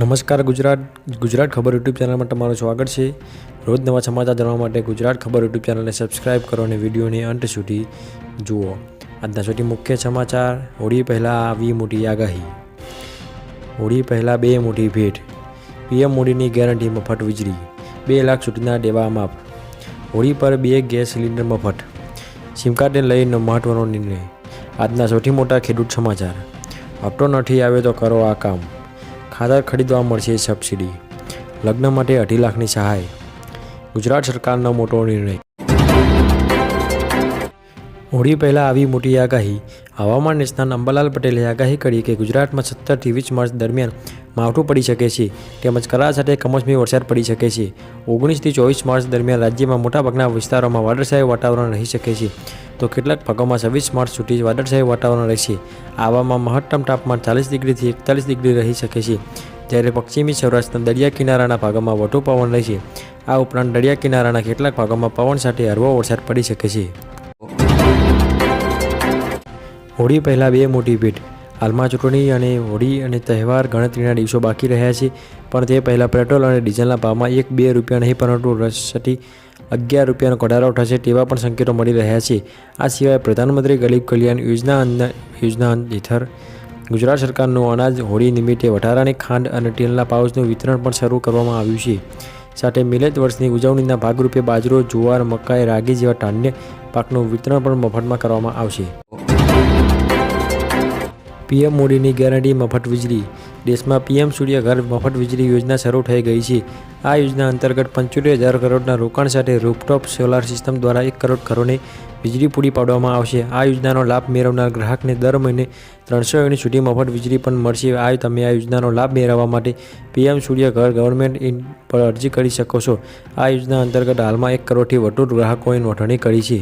નમસ્કાર ગુજરાત ગુજરાત ખબર યુટ્યુબ ચેનલમાં તમારું સ્વાગત છે. રોજ નવા સમાચાર જાણવા માટે ગુજરાત ખબર યુટ્યુબ ચેનલને સબસ્ક્રાઇબ કરો અને વિડીયોને અંત સુધી જુઓ. આજના સૌથી મુખ્ય સમાચાર હોળી પહેલાં આવી મોટી આગાહી. હોળી પહેલાં બે મોટી ભેટ. પીએમ મોદીની ગેરંટી મફત વીજળી. બે લાખ સુધીના દેવા માફ. હોળી પર બે ગેસ સિલિન્ડર મફત. સિમકાર્ડને લઈને મહત્વનો નિર્ણય. આજના સૌથી મોટા ખેડૂત સમાચાર. હપ્તો નથી આવે તો કરો આ કામ. ખાતર ખરીદવા મળશે સબસિડી. લગ્ન માટે અઢી લાખની સહાય. ગુજરાત સરકારનો મોટો નિર્ણય. હોળી પહેલાં આવી મોટી આગાહી. હવામાન નિષ્ણાત અંબાલાલ પટેલે આગાહી કરી કે ગુજરાતમાં સત્તરથી વીસ માર્ચ દરમિયાન માવઠું પડી શકે છે તેમજ કરા સાથે કમોસમી વરસાદ પડી શકે છે. ઓગણીસથી ચોવીસ માર્ચ દરમિયાન રાજ્યમાં મોટાભાગના વિસ્તારોમાં વાદળછાયું વાતાવરણ રહી શકે છે. તો કેટલાક ભાગોમાં છવ્વીસ માર્ચ સુધી વાદળછાયું વાતાવરણ રહેશે. આવામાં મહત્તમ તાપમાન ચાલીસ ડિગ્રીથી એકતાલીસ ડિગ્રી રહી શકે છે. જ્યારે પશ્ચિમી સૌરાષ્ટ્રના દરિયા કિનારાના ભાગોમાં વધુ પવન રહેશે. આ ઉપરાંત દરિયા કિનારાના કેટલાક ભાગોમાં પવન સાથે હળવો વરસાદ પડી શકે છે. હોળી પહેલાં બે મોટી ભેટ. હાલમાં ચૂંટણી અને હોળી અને તહેવાર ગણતરીના દિવસો બાકી રહ્યા છે, પણ તે પહેલાં પેટ્રોલ અને ડીઝલના ભાવમાં એક બે રૂપિયા નહીં, પરંતુ રસટી અગિયાર રૂપિયાનો ઘટાડો થશે તેવા પણ સંકેતો મળી રહ્યા છે. આ સિવાય પ્રધાનમંત્રી ગરીબ કલ્યાણ યોજના યોજના હેઠળ ગુજરાત સરકારનું અનાજ હોળી નિમિત્તે વધારાની ખાંડ અને તેલના પાઉચનું વિતરણ પણ શરૂ કરવામાં આવ્યું છે. સાથે મિલેત વર્ષની ઉજવણીના ભાગરૂપે બાજરો, જુવાર, મકાઈ, રાગી જેવા ધાન્ય પાકનું વિતરણ પણ મફતમાં કરવામાં આવશે. પીએમ મોદીની ગેરંટી મફત વીજળી. દેશમાં પીએમ સૂર્ય ઘર મફત વીજળી યોજના શરૂ થઈ ગઈ છે. આ યોજના અંતર્ગત પંચોતેર હજાર કરોડના રોકાણ સાથે રૂપટોપ સોલાર સિસ્ટમ દ્વારા એક કરોડ ઘરોને વીજળી પૂરી પાડવામાં આવશે. આ યોજનાનો લાભ મેળવનાર ગ્રાહકને દર મહિને ત્રણસો યુનિટ સુધી મફત વીજળી પણ મળશે. આ તમે આ યોજનાનો લાભ મેળવવા માટે પીએમ સૂર્ય ઘર ગવર્મેન્ટ ઇન પર અરજી કરી શકો છો. આ યોજના અંતર્ગત હાલમાં એક કરોડથી વધુ ગ્રાહકોએ નોંધણી કરી છે.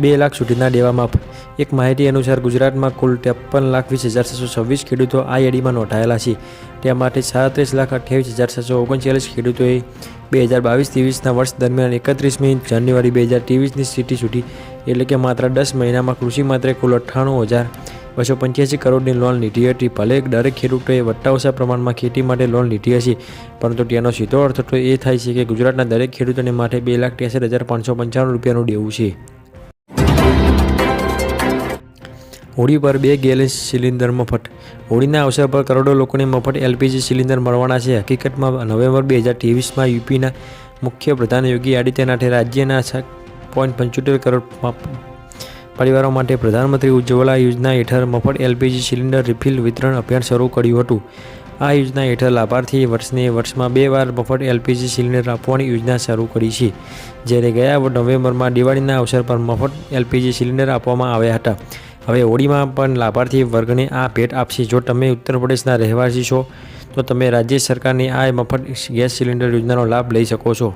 બે લાખ સુધીના દેવા માફ. એક માહિતી અનુસાર ગુજરાતમાં કુલ ત્રેપન લાખ વીસ હજાર છસો છવ્વીસ ખેડૂતો આ યાદીમાં નોંધાયેલા છે. તે માટે સાડત્રીસ લાખ અઠ્યાવીસ હજાર છસો ઓગણચાલીસ ખેડૂતોએ બે હજાર બાવીસ ત્રેવીસના વર્ષ દરમિયાન એકત્રીસમી જાન્યુઆરી બે હજાર ત્રેવીસની સ્થિતિ સુધી એટલે કે માત્ર દસ મહિનામાં કૃષિ માત્રે કુલ અઠ્ઠાણું હજાર બસો પંચ્યાસી કરોડની લોન લીધી હતી. ભલે દરેક ખેડૂતોએ વત્તા ઓછા પ્રમાણમાં ખેતી માટે લોન લીધી હશે, પરંતુ તેનો સીધો અર્થ તો એ થાય છે કે ગુજરાતના દરેક ખેડૂતોને માટે બે લાખ ત્રેસઠ હજાર પાંચસો પંચાણું રૂપિયાનું દેવું છે. હોળી પર બે ગેલેસ સિલિન્ડર મફત. હોળીના અવસર પર કરોડો લોકોને મફત એલપીજી સિલિન્ડર મળવાના છે. હકીકતમાં નવેમ્બર બે હજાર ત્રેવીસમાં યુપીના મુખ્ય પ્રધાન યોગી આદિત્યનાથે રાજ્યના છ પોઈન્ટ પંચોતેર કરોડ પરિવારો માટે પ્રધાનમંત્રી ઉજ્જવલા યોજના હેઠળ મફત એલપીજી સિલિન્ડર રિફિલ વિતરણ અભિયાન શરૂ કર્યું હતું. આ યોજના હેઠળ લાભાર્થી વર્ષને વર્ષમાં બે વાર મફત એલપીજી સિલિન્ડર આપવાની યોજના શરૂ કરી છે. જ્યારે ગયા નવેમ્બરમાં દિવાળીના અવસર પર મફત એલપીજી સિલિન્ડર આપવામાં આવ્યા હતા. હવે હોળીમાં પણ લાભાર્થી વર્ગને આ ભેટ આપશે. જો તમે ઉત્તર પ્રદેશના રહેવાસી છો, તો તમે રાજ્ય સરકારની આ મફત ગેસ સિલિન્ડર યોજનાનો લાભ લઈ શકો છો.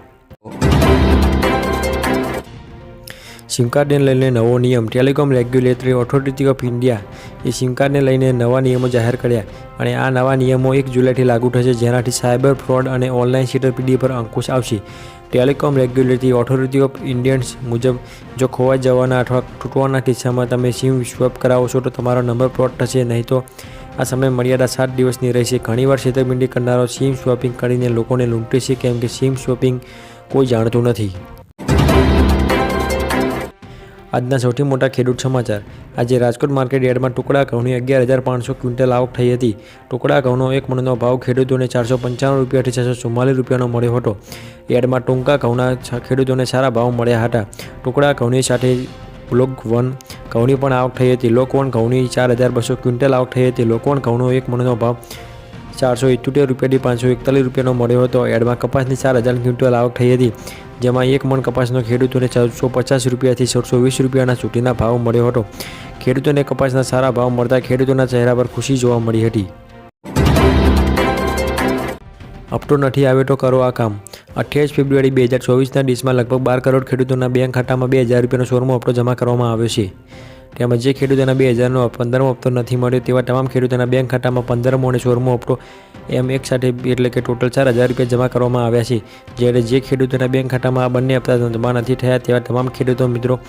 સિમ કાર્ડને લઈને નવો નિયમ. Telecom regulatory authority of India A SIM કાર્ડને લઈને નવા નિયમો જાહેર કર્યા અને આ નવા નિયમો એક જુલાઈથી લાગુ થશે, જેનાથી સાયબર ફ્રોડ અને ઓનલાઈન છેતરપિંડી પર અંકુશ આવશે. Telecom regulatory authority of Indians મુજબ, જો ખોવાઈ જવાના અથવા તૂટવાના કિસ્સામાં તમે સિમ સ્વેપ કરાવો છો તો તમારો નંબર પ્લોટ થશે, નહીં તો આ સમય મર્યાદા સાત દિવસની રહેશે. ઘણીવાર છેતરપિંડી કરનારો સિમ સ્વેપિંગ કરીને લોકોને લૂંટે છે, કેમ કે સિમ સ્વેપિંગ કોઈ જાણતું નથી. આજના સૌથી મોટા ખેડૂત સમાચાર. આજે રાજકોટ માર્કેટ યાર્ડમાં ટુકડા ઘઉંની અગિયાર હજાર પાંચસો ક્વિન્ટલ આવક થઈ હતી. ટુકડા ઘઉંનો એક મણનો ભાવ ખેડૂતોને ચારસો પંચાણું રૂપિયાથી છસો ચુમ્માલીસ રૂપિયાનો મળ્યો હતો. યાર્ડમાં ટૂંકા ઘઉંના ખેડૂતોને સારા ભાવ મળ્યા હતા. ટુકડા ઘઉંની સાથે બ્લોક વન ઘઉંની પણ આવક થઈ હતી. લોકવન ઘઉંની ચાર હજાર બસો ક્વિન્ટલ આવક થઈ હતી. લોકવન ઘઉંનો એક મણનો ભાવ ચારસો ઇઠ્યોતેર રૂપિયાથી પાંચસો એકતાલીસ રૂપિયાનો મળ્યો હતો. એડમાં કપાસની ચાર હજાર ક્વિન્ટલ આવક થઈ હતી. જેમાં એક મણ કપાસનો ખેડૂતોને ચારસો પચાસ રૂપિયાથી ચારસો વીસ રૂપિયાના છૂટીના ભાવ મળ્યો હતો. ખેડૂતોને કપાસના સારા ભાવ મળતા ખેડૂતોના ચહેરા પર ખુશી જોવા મળી હતી. અપટો નથી આવે તો કરો આ કામ. અઠ્યાવીસ ફેબ્રુઆરી બે હજાર ચોવીસના ડીશમાં લગભગ બાર કરોડ ખેડૂતોના બેંક ખાતામાં બે હજાર રૂપિયાનો સોરમો હપ્તો જમા કરવામાં આવ્યો છે. તેમજ જે ખેડૂતોના બે હજારનો પંદરમો હપ્તો નથી મળ્યો તેવા તમામ ખેડૂતોના બેંક ખાતામાં પંદરમો અને સોળમો હપ્તો એમ એક સાથે એટલે કે ટોટલ ચાર હજાર રૂપિયા જમા કરવામાં આવ્યા છે. જ્યારે જે ખેડૂતોના બેંક ખાતામાં આ બંને હપ્તા જમા નથી થયા તેવા તમામ ખેડૂતો મિત્રો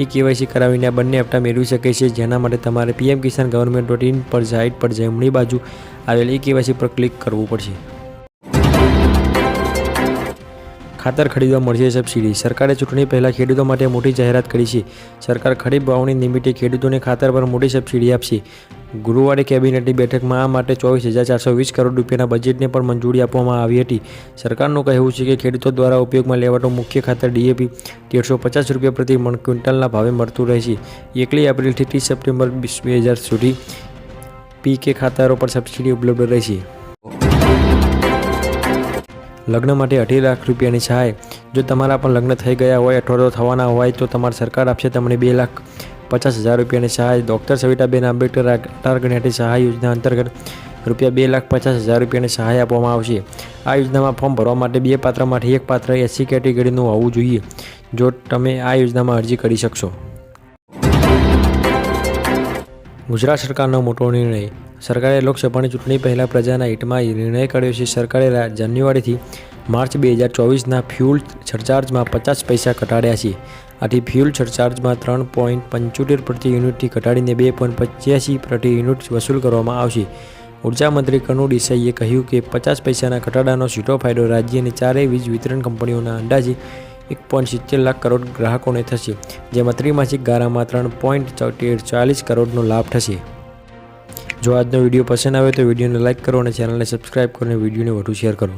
એ કેવાયસી કરાવીને આ બંને હપ્તા મેળવી શકે છે. જેના માટે તમારે PM Kisan government dot in પર સાઇટ પર જમણી બાજુ આવેલ ઈ કેવાયસી પર ક્લિક કરવું પડશે. ખાતર ખરીદવા મળશે સબસિડી સરકારે ચૂંટણી પહેલાં ખેડૂતો માટે મોટી જાહેરાત કરી છે. સરકાર ખરીફ ભાવની નિમિત્તે ખેડૂતોને ખાતર પર મોટી સબસિડી આપશે. ગુરુવારે કેબિનેટની બેઠકમાં આ માટે ચોવીસ હજાર ચારસો વીસ કરોડ રૂપિયાના બજેટને પણ મંજૂરી આપવામાં આવી હતી. સરકારનું કહેવું છે કે ખેડૂતો દ્વારા ઉપયોગમાં લેવાતું મુખ્ય ખાતર ડીએપી તેરસો પચાસ રૂપિયા પ્રતિ મણ ક્વિન્ટલના ભાવે મળતું રહેશે એકલી એપ્રિલથી ત્રીસ સપ્ટેમ્બર બે હજાર સુધી પીકે ખાતરો પર સબસિડી ઉપલબ્ધ રહેશે. લગ્ન માટે અઢી લાખ રૂપિયાની સહાય. જો તમારા પણ લગ્ન થઈ ગયા હોય, અઠવાડિયો થવાના હોય, તો તમારી સરકાર આપશે તમને બે લાખ પચાસ હજાર રૂપિયાની સહાય. ડૉક્ટર સવિતાબેન આંબેડકર ટાર જ્ઞાતિ સહાય યોજના અંતર્ગત રૂપિયા બે લાખ પચાસ હજાર રૂપિયાની સહાય આપવામાં આવશે. આ યોજનામાં ફોર્મ ભરવા માટે બે પાત્રમાંથી એક પાત્ર એસસી કેટેગરીનું હોવું જોઈએ, જો તમે આ યોજનામાં અરજી કરી શકશો. ગુજરાત સરકારનો મોટો નિર્ણય. સરકારે લોકસભાની ચૂંટણી પહેલાં પ્રજાના હિતમાં નિર્ણય કર્યો છે. સરકારે જાન્યુઆરીથી માર્ચ બે હજાર ચોવીસના ફ્યુલ સરચાર્જમાં પચાસ પૈસા ઘટાડ્યા છે. આથી ફ્યુલ સરચાર્જમાં ત્રણ પોઈન્ટ પંચોતેર પ્રતિ યુનિટથી ઘટાડીને બે પોઈન્ટ પચ્યાસી પ્રતિ યુનિટ વસૂલ કરવામાં આવશે. ઊર્જા મંત્રી કનુ દેસાઈએ કહ્યું કે પચાસ પૈસાના ઘટાડાનો સીધો ફાયદો રાજ્યની ચારેય વીજ વિતરણ કંપનીઓના અંદાજે એક પોઈન્ટ સિત્તેર લાખ કરોડ ગ્રાહકોને થશે, જેમાં ત્રિમાસિક ગાળામાં ત્રણ પોઈન્ટ ચાલીસ કરોડનો લાભ થશે. જો આજનો વીડિયો પસંદ આવે તો વિડીયોને લાઇક કરો અને ચેનલને સબસ્ક્રાઇબ કરીને વિડીયોને વધુ શેર કરો.